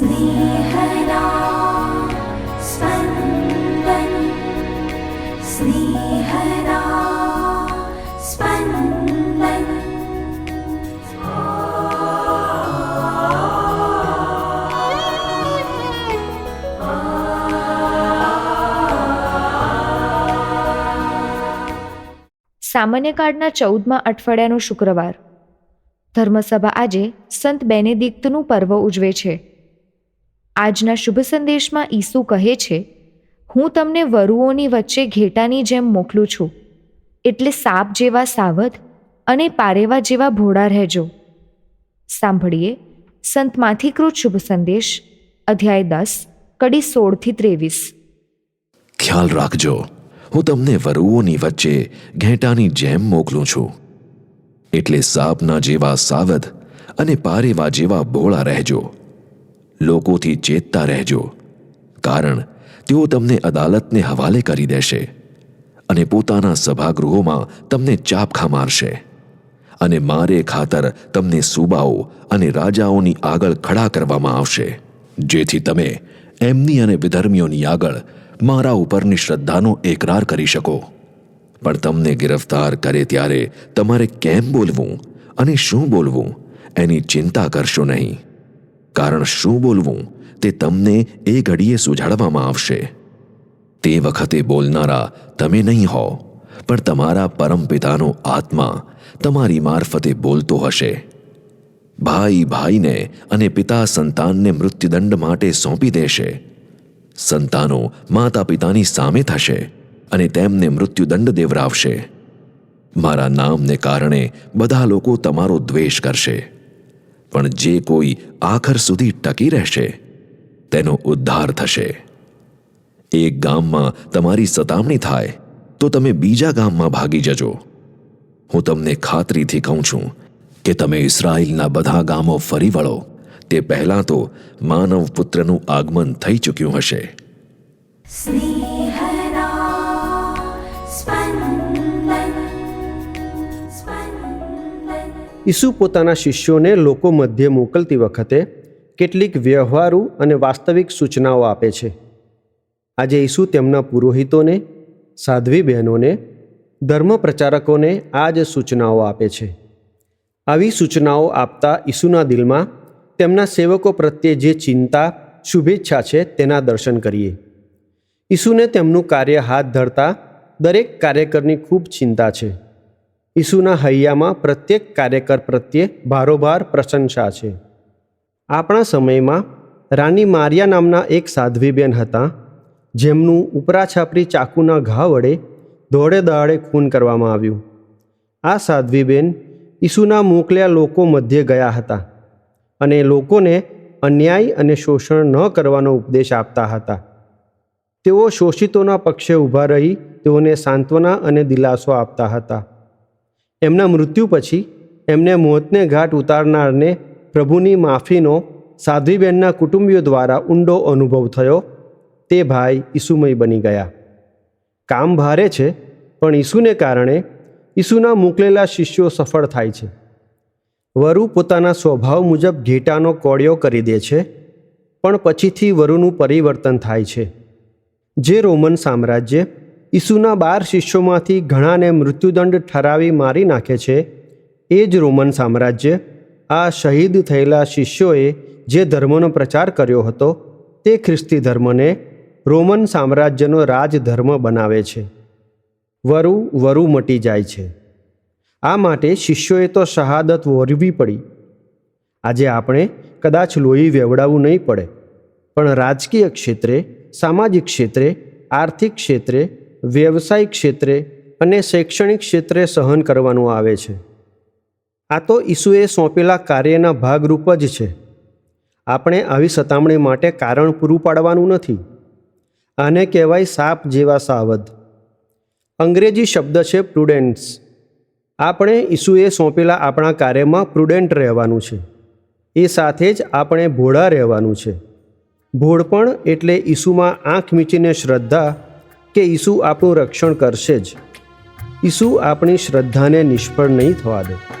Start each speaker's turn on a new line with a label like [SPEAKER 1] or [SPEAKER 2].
[SPEAKER 1] स्नेहदा स्पन्दन् स्नेहदा स्पन्दन्
[SPEAKER 2] સામાન્ય કાળના ચૌદમા અઠવાડિયાનો શુક્રવાર ધર્મસભા આજે સંત બેનેડિક્તનું પર્વ ઉજવે છે આજના શુભ સંદેશમાં ઈસુ કહે છે, હું તમને વરુઓની વચ્ચે ઘેટાની જેમ મોકલું છું. એટલે સાપ જેવા સાવધ અને પારેવા જેવા ભોળા રહેજો. સાંભળીએ સંતમાંથી કૃત શુભ સંદેશ, અધ્યાય દસ, કડી સોળથી ત્રેવીસ.
[SPEAKER 3] ખ્યાલ રાખજો, હું તમને વરુઓની વચ્ચે ઘેટાની જેમ મોકલું છું. એટલે સાપના જેવા સાવધ અને પારેવા જેવા ભોળા રહેજો. લોકોથી ચેતતા રહેજો. કારણ, તેઓ તમને અદાલતને હવાલે કરી દેશે અને પોતાના સભાગૃહોમાં તમને ચાપખા મારશે. અને મારે ખાતર તમને સુબાઓ અને રાજાઓની આગળ ખડા કરવામાં આવશે. જેથી તમે એમની અને વિધર્મીઓની આગળ મારા ઉપરની શ્રદ્ધાનો એકરાર કરી શકો. પણ તમને ગિરફ્તાર કરે ત્યારે તમારે કેમ બોલવું અને શું બોલવું એની ચિંતા કરશો નહીં. કારણ શું બોલવું? તે તમને એ ઘડીએ સુઝાડવામાં આવશે. તે વખતે બોલનારા, તમે નહીં હો, પણ તમારા પરમપિતાનો આત્મા તમારી મારફતે બોલતો હશે. ભાઈ ભાઈને અને પિતા સંતાનને મૃત્યુદંડ માટે સોંપી દેશે. સંતાનો માતા પિતાની સામે થશે અને તેમને મૃત્યુદંડ દેવરાવશે. મારા નામને કારણે બધા લોકો તમારો દ્વેષ કરશે. પણ જે કોઈ આખર સુધી ટકી રહેશે, તેનો ઉદ્ધાર થશે. એક ગામમાં તમારી સતામણી થાય, તો તમે બીજા ગામમાં ભાગી જજો. હું તમને ખાતરીથી કહું છું કે તમે ઇસરાયલના બધા ગામો ફરી વળો. તે પહેલાં તો માનવ પુત્રનું આગમન થઈ ચૂક્યું હશે.
[SPEAKER 4] ઈસુ પોતાના શિષ્યોને લોકો મધ્યે મોકલતી વખતે કેટલીક વ્યવહારુ અને વાસ્તવિક સૂચનાઓ આપે છે. આજે ઈસુ તેમના પુરોહિતોને, સાધ્વી બહેનોને ધર્મ પ્રચારકોને આ જ સૂચનાઓ આપે છે. આવી સૂચનાઓ આપતા ઈસુના દિલમાં તેમના સેવકો પ્રત્યે જે ચિંતા, શુભેચ્છા છે તેના દર્શન કરીએ. ઈસુને તેમનું કાર્ય હાથ ધરતા દરેક કાર્યકરની ખૂબ ચિંતા છે. ઈસુના હૈયામાં પ્રત્યેક કાર્યકર પ્રત્યે ભારોભાર પ્રશંસા છે. આપણા સમયમાં રાની મારિયા નામના એક સાધ્વીબેન હતા, જેમનું ઉપરાછાપરી ચાકુના ઘા વડે દોડે દાડે ખૂન કરવામાં આવ્યું. આ સાધ્વીબેન ઈસુના મોકલ્યા લોકો મધ્યે ગયા હતા અને લોકોને અન્યાય અને શોષણ ન કરવાનો ઉપદેશ આપતા હતા. તેઓ શોષિતોના પક્ષે ઊભા રહી તેઓને સાંત્વના અને દિલાસો આપતા હતા. એમના મૃત્યુ પછી એમને મોતને ઘાટ ઉતારનારને પ્રભુની માફીનો સાધ્વીબેનના કુટુંબીઓ દ્વારા ઊંડો અનુભવ થયો. તે ભાઈ ઈસુમય બની ગયા. કામ ભારે છે, પણ ઈસુને કારણે ઈસુના મોકલેલા શિષ્યો સફળ થાય છે. વરુ પોતાના સ્વભાવ મુજબ ઘેટાનો કોળિયો કરી દે છે, પણ પછીથી વરુનું પરિવર્તન થાય છે. જે રોમન સામ્રાજ્ય ઈસુના બાર શિષ્યોમાંથી ઘણાને મૃત્યુદંડ ઠરાવી મારી નાખે છે. એ જ રોમન સામ્રાજ્ય આ શહીદ થયેલા શિષ્યોએ જે ધર્મનો પ્રચાર કર્યો હતો તે ખ્રિસ્તી ધર્મને રોમન સામ્રાજ્યનો રાજધર્મ બનાવે છે. વરુ વરુ મટી જાય છે. આ માટે શિષ્યોએ તો શહાદત વોરવી પડી. આજે આપણે કદાચ લોહી વેવડાવવું નહીં પડે, પણ રાજકીય ક્ષેત્રે, સામાજિક ક્ષેત્રે, આર્થિક ક્ષેત્રે વ્યવસાયિક ક્ષેત્રે અને શૈક્ષણિક ક્ષેત્રે સહન કરવાનું આવે છે. આ તો ઈસુએ સોંપેલા કાર્યના ભાગરૂપ જ છે. આપણે આવી સતામણી માટે કારણ પૂરું પાડવાનું નથી. આને કહેવાય સાપ જેવા સાવધ. અંગ્રેજી શબ્દ છે પ્રુડેન્સ. આપણે ઈસુએ સોંપેલા આપણા કાર્યમાં પ્રુડેન્ટ રહેવાનું છે. એ સાથે જ આપણે ભોળા રહેવાનું છે. ભોળપણ એટલે ઈસુમાં આંખ મીચીને શ્રદ્ધા કે ઈસુ આપણું રક્ષણ કરશે જ. ઈસુ આપણી શ્રદ્ધાને નિષ્ફળ નહીં થવા દે.